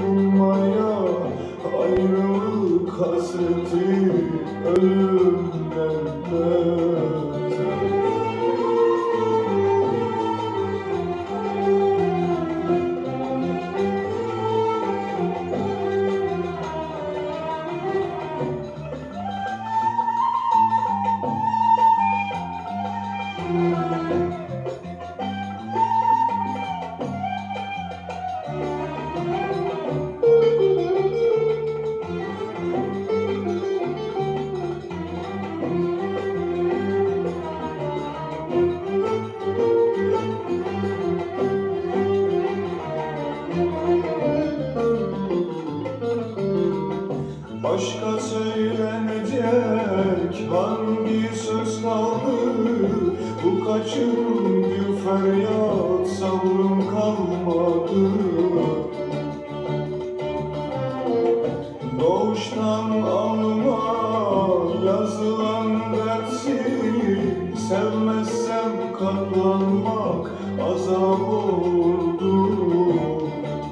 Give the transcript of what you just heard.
bulmaya Ayrılık hasreti ölümden beter Başka söylenecek hangi söz kaldı? Bu kaçıncı feryat sabrım kalmadı. Doğuştan alma yazılan dersi Sevmezsem katlanmak azap olurdu